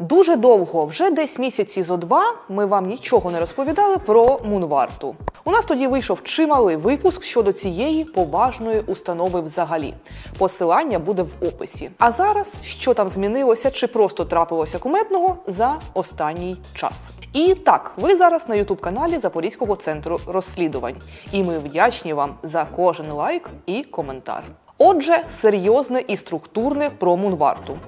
Дуже довго, вже десь місяці зо два, ми вам нічого не розповідали про Мунварту. У нас тоді вийшов чималий випуск щодо цієї поважної установи взагалі. Посилання буде в описі. А зараз що там змінилося чи просто трапилося куметного за останній час. І так, ви зараз на ютуб каналі Запорізького центру розслідувань. І ми вдячні вам за кожен лайк і коментар. Отже, серйозне і структурне про Мунварту.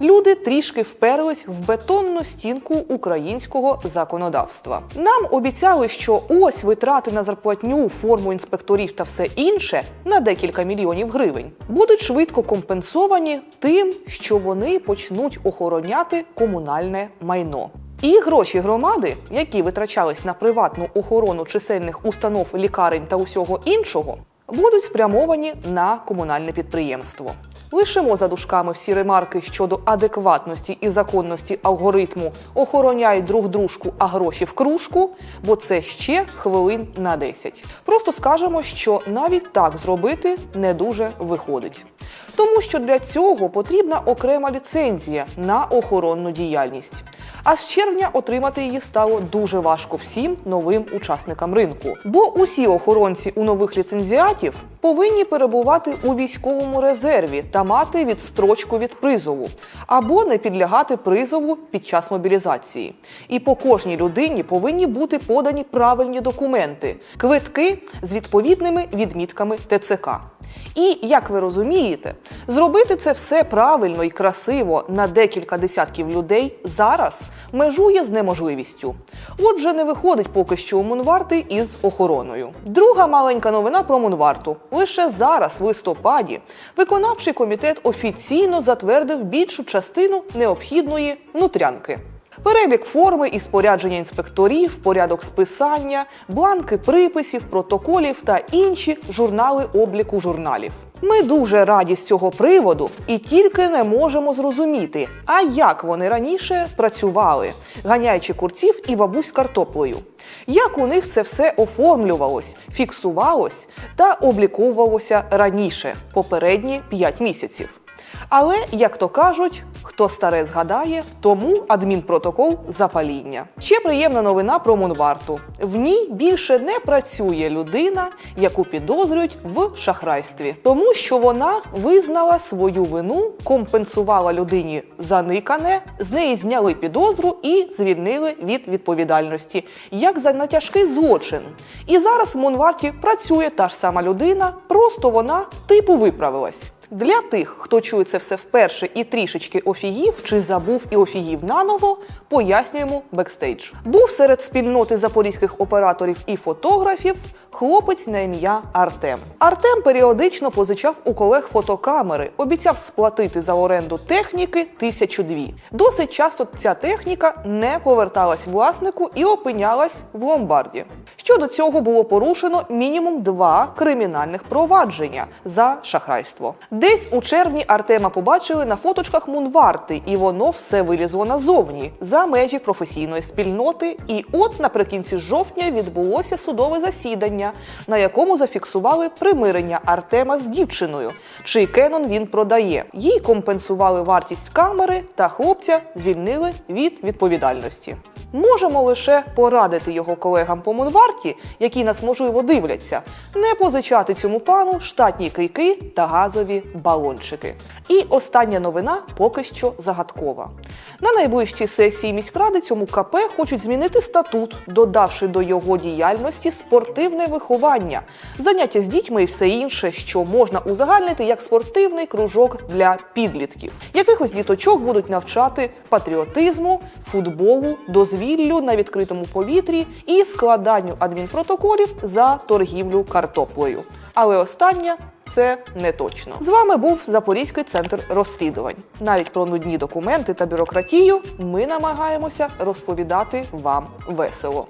Люди трішки вперлись в бетонну стінку українського законодавства. Нам обіцяли, що ось витрати на зарплатню, форму інспекторів та все інше на декілька мільйонів гривень будуть швидко компенсовані тим, що вони почнуть охороняти комунальне майно. І гроші громади, які витрачались на приватну охорону чисельних установ, лікарень та усього іншого, будуть спрямовані на комунальне підприємство. Лишимо за дужками всі ремарки щодо адекватності і законності алгоритму охороняють друг дружку, а гроші в кружку, бо це ще хвилин на 10. Просто скажемо, що навіть так зробити не дуже виходить. Тому що для цього потрібна окрема ліцензія на охоронну діяльність. А з червня отримати її стало дуже важко всім новим учасникам ринку. Бо усі охоронці у нових ліцензіатів повинні перебувати у військовому резерві та мати відстрочку від призову, або не підлягати призову під час мобілізації. І по кожній людині повинні бути подані правильні документи, квитки з відповідними відмітками ТЦК. І як ви розумієте, зробити це все правильно і красиво на декілька десятків людей зараз межує з неможливістю. Отже, не виходить поки що у Мунварти із охороною. Друга маленька новина про Мунварту. Лише зараз, в листопаді, виконавчий комітет офіційно затвердив більшу частину необхідної нутрянки. Перелік форми і спорядження інспекторів, порядок списання, бланки приписів, протоколів та інші журнали обліку журналів. Ми дуже раді з цього приводу і тільки не можемо зрозуміти, а як вони раніше працювали, ганяючи курців і бабусь картоплею. Як у них це все оформлювалось, фіксувалось та обліковувалося раніше, попередні 5 місяців. Але, як то кажуть, хто старе згадає, тому адмінпротокол запаління. Ще приємна новина про Мунварту. В ній більше не працює людина, яку підозрюють в шахрайстві, тому що вона визнала свою вину, компенсувала людині заникане, з неї зняли підозру і звільнили від відповідальності, як за натяжкий злочин. І зараз в Мунварті працює та ж сама людина, просто вона типу виправилась. Для тих, хто чує це все вперше і трішечки офігів чи забув і офігів наново, пояснюємо бекстейдж. Був серед спільноти запорізьких операторів і фотографів хлопець на ім'я Артем. Артем періодично позичав у колег фотокамери, обіцяв сплатити за оренду техніки тисячу дві. Досить часто ця техніка не поверталась власнику і опинялась в ломбарді. Щодо цього було порушено мінімум два кримінальних провадження за шахрайство. Десь у червні Артема побачили на фоточках Мунварти, і воно все вилізло назовні за межі професійної спільноти. І от наприкінці жовтня відбулося судове засідання, на якому зафіксували примирення Артема з дівчиною, чий кенон він продає. Їй компенсували вартість камери, та хлопця звільнили від відповідальності. Можемо лише порадити його колегам по Мунварті, які нас можливо дивляться, не позичати цьому пану штатні кийки та газові балончики. І остання новина поки що загадкова. На найближчій сесії міськради цьому КП хочуть змінити статут, додавши до його діяльності спортивне виховання, заняття з дітьми і все інше, що можна узагальнити як спортивний кружок для підлітків. Якихось діточок будуть навчати патріотизму, футболу, дозвіллю на відкритому повітрі і складанню адмінпротоколів за торгівлю картоплею. Але остання це не точно. З вами був Запорізький центр розслідувань. Навіть про нудні документи та бюрократію ми намагаємося розповідати вам весело.